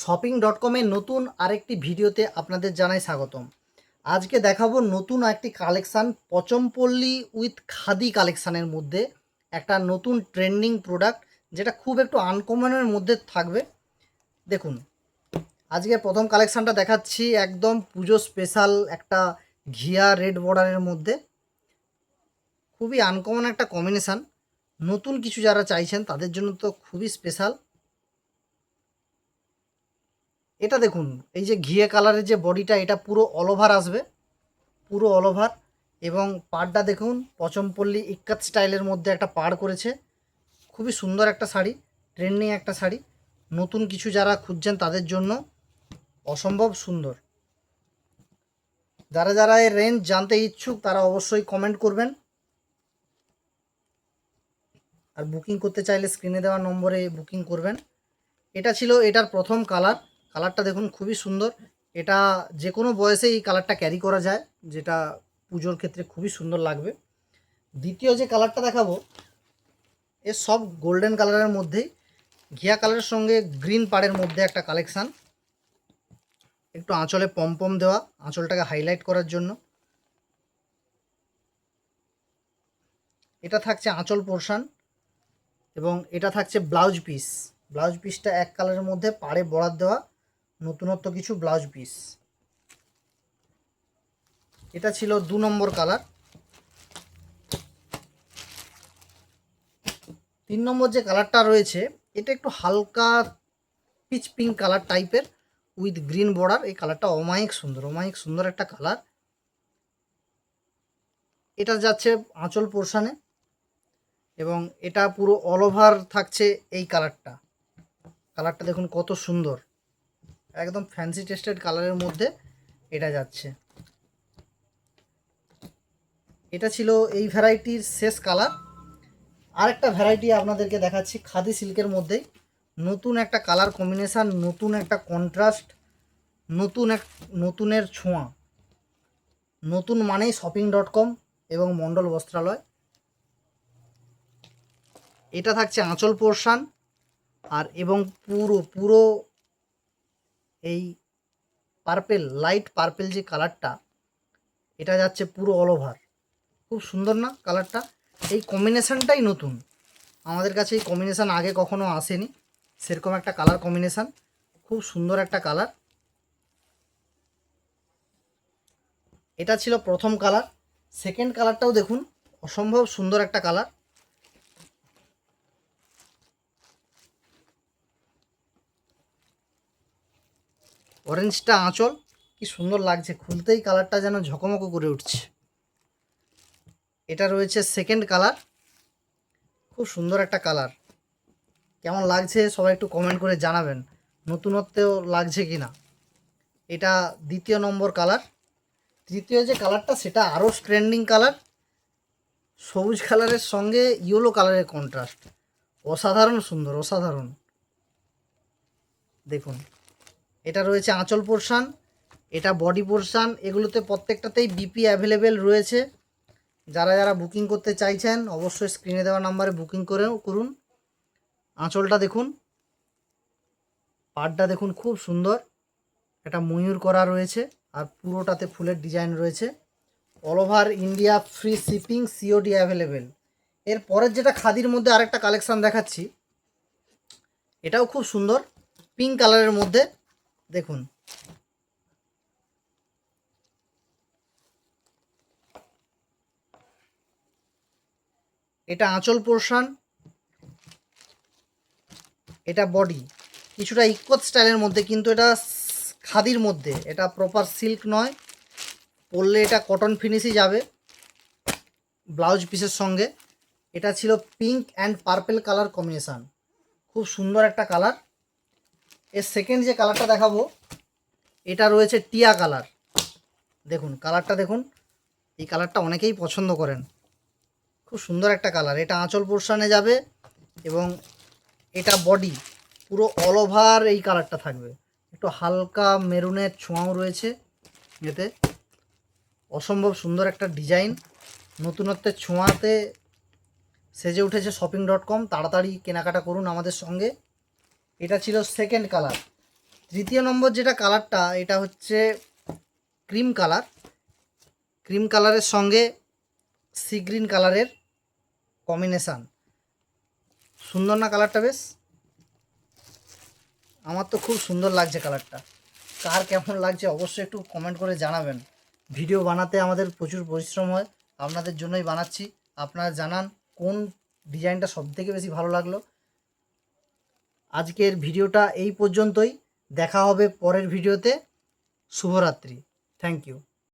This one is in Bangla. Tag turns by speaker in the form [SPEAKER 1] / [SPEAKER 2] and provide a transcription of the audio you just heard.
[SPEAKER 1] শপিং ডট কমের নতুন আরেকটি ভিডিওতে আপনাদের জানাই স্বাগতম। আজকে দেখাবো নতুন একটি কালেকশান পচমপল্লী উইথ খাদি কালেকশানের মধ্যে একটা নতুন ট্রেন্ডিং প্রোডাক্ট যেটা খুব একটু আনকমনের মধ্যে থাকবে। দেখুন, আজকে প্রথম কালেকশানটা দেখাচ্ছি একদম পুজো স্পেশাল একটা ঘিয়া রেড বর্ডারের মধ্যে। খুবই আনকমন একটা কম্বিনেশান নতুন কিছু যারা চাইছেন তাদের জন্য তো খুবই স্পেশাল এটা দেখুন, এই যে ঘিয়ে কালারের যে বডিটা এটা পুরো অল ওভার আসবে। পুরো অল ওভার এবং পাড়টা দেখুন, পচমপল্লী ইক্কাত স্টাইলের মধ্যে একটা পাড় করেছে। খুবই সুন্দর একটা শাড়ি ট্রেন্ডিং একটা শাড়ি। নতুন কিছু যারা খুঁজছেন তাদের জন্য অসম্ভব সুন্দর। যারা যারা এর রেঞ্জ জানতে ইচ্ছুক, তারা অবশ্যই কমেন্ট করবেন। আর বুকিং করতে চাইলে স্ক্রিনে দেওয়া নম্বরে বুকিং করবেন। এটা ছিল এটার প্রথম কালার কালারটা দেখুন খুবই সুন্দর। এটা যে কোনো বয়সে এই কালারটা ক্যারি করা যায়, যেটা পুজোর ক্ষেত্রে খুবই সুন্দর লাগবে। দ্বিতীয় যে কালারটা দেখাবো এর সব গোল্ডেন কালারের মধ্যেই ঘিয়া কালারের সঙ্গে গ্রিন পাড়ের মধ্যে একটা কালেকশান একটু আঁচলে পমপম দেওয়া, আঁচলটাকে হাইলাইট করার জন্য। এটা থাকছে আঁচল পোর্শন এবং এটা থাকছে ব্লাউজ পিস ব্লাউজ পিসটা এক কালারের মধ্যে পাড়ে বরাদ দেওয়া। নতুনত্ব কিছু ব্লাউজ পিস। এটা ছিল দু নম্বর কালার। তিন নম্বর যে কালারটা রয়েছে, এটা একটু হালকা পিচ পিঙ্ক কালার টাইপের উইথ গ্রিন বর্ডার। এই কালারটা অমায়িক সুন্দর অমায়িক সুন্দর একটা কালার। এটা যাচ্ছে আঁচল পোর্শানে এবং এটা পুরো অল ওভার থাকছে এই কালারটা। কালারটা দেখুন কত সুন্দর। একদম ফ্যান্সি টেস্টেড কালারের মধ্যে এটা যাচ্ছে। এটা ছিল এই ভ্যারাইটির শেষ কালার আরেকটা ভ্যারাইটি আপনাদেরকে দেখাচ্ছি, খাদি সিল্কের মধ্যেই। নতুন একটা কালার কম্বিনেশান নতুন একটা কন্ট্রাস্ট নতুন এক, নতুনের ছোঁয়া। নতুন মানেই শপিং ডট কম এবং মণ্ডল বস্ত্রালয়। এটা থাকছে আঁচল পোর্শান আর এবং পুরো পুরো এই পার্পেল লাইট পার্পেল যে কালারটা এটা যাচ্ছে পুরো অল ওভার খুব সুন্দর না কালারটা এই কম্বিনেশানটাই নতুন। আমাদের কাছে এই কম্বিনেশান আগে কখনো আসেনি। সেরকম একটা কালার কম্বিনেশান খুব সুন্দর একটা কালার এটা ছিল প্রথম কালার সেকেন্ড কালারটাও দেখুন, অসম্ভব সুন্দর একটা কালার অরেঞ্জটা আঁচল। কি সুন্দর লাগছে, খুলতেই কালারটা যেন ঝকমকো করে উঠছে। এটা রয়েছে সেকেন্ড কালার খুব সুন্দর একটা কালার কেমন লাগছে সবাই একটু কমেন্ট করে জানাবেন। নতুনত্বেও লাগছে কি না এটা দ্বিতীয় নম্বর কালার তৃতীয় যে কালারটা সেটা আরও ট্রেন্ডিং কালার সবুজ কালারের সঙ্গে ইয়েলো কালারের কন্ট্রাস্ট অসাধারণ সুন্দর, অসাধারণ। দেখুন। এটা রয়েছে আঁচল পোর্শান, এটা বডি পোর্শান, এগুলোতে প্রত্যেকটাতেই বিপি অ্যাভেলেবেল রয়েছে। যারা যারা বুকিং করতে চাইছেন, অবশ্যই স্ক্রিনে দেওয়া নাম্বারে বুকিং করে করুন। আঁচলটা দেখুন। পাড়টা দেখুন, খুব সুন্দর। এটা ময়ূর করা রয়েছে আর পুরোটাতে ফুলের ডিজাইন রয়েছে। All over India free shipping COD available এর পরের যেটা খাদির মধ্যে আরেকটা কালেকশান দেখাচ্ছি, এটাও খুব সুন্দর পিঙ্ক কালারের মধ্যে। দেখুন। এটা আঁচল পোর্শন, এটা বডি। কিছুটা ইকোত স্টাইলের মধ্যে, কিন্তু এটা খাদির মধ্যে। এটা প্রপার সিল্ক নয়। পরলে এটা কটন ফিনিশই যাবে ব্লাউজ পিসের সঙ্গে। এটা ছিল pink and purple colour combination খুব সুন্দর একটা কালার এর সেকেন্ড যে কালারটা দেখাবো, এটা রয়েছে টিয়া কালার দেখুন কালারটা দেখুন। এই কালারটা অনেকেই পছন্দ করেন। খুব সুন্দর একটা কালার এটা আঁচল পোর্শানে যাবে এবং এটা বডি পুরো অল ওভার এই কালারটা থাকবে। একটু হালকা মেরুনের ছোঁয়াও রয়েছে এতে। অসম্ভব সুন্দর একটা ডিজাইন নতুনত্বের ছোঁয়াতে সেজে উঠেছে শপিং ডট কম তাড়াতাড়ি কেনাকাটা করুন আমাদের সঙ্গে। এটা ছিল সেকেন্ড কালার তৃতীয় নম্বর যেটা কালারটা এটা হচ্ছে ক্রিম কালার ক্রিম কালারের সঙ্গে সি গ্রিন কালারের কম্বিনেশান সুন্দর না কালারটা বেশ? আমার তো খুব সুন্দর লাগছে কালারটা কার কেমন লাগছে অবশ্যই একটু কমেন্ট করে জানাবেন। ভিডিও বানাতে আমাদের প্রচুর পরিশ্রম হয়। আপনাদের জন্যই বানাচ্ছি। আপনারা জানান কোন ডিজাইনটা সবথেকে বেশি ভালো লাগল। আজকের ভিডিওটা এই পর্যন্তই। দেখা হবে পরের ভিডিওতে। শুভরাত্রি। Thank you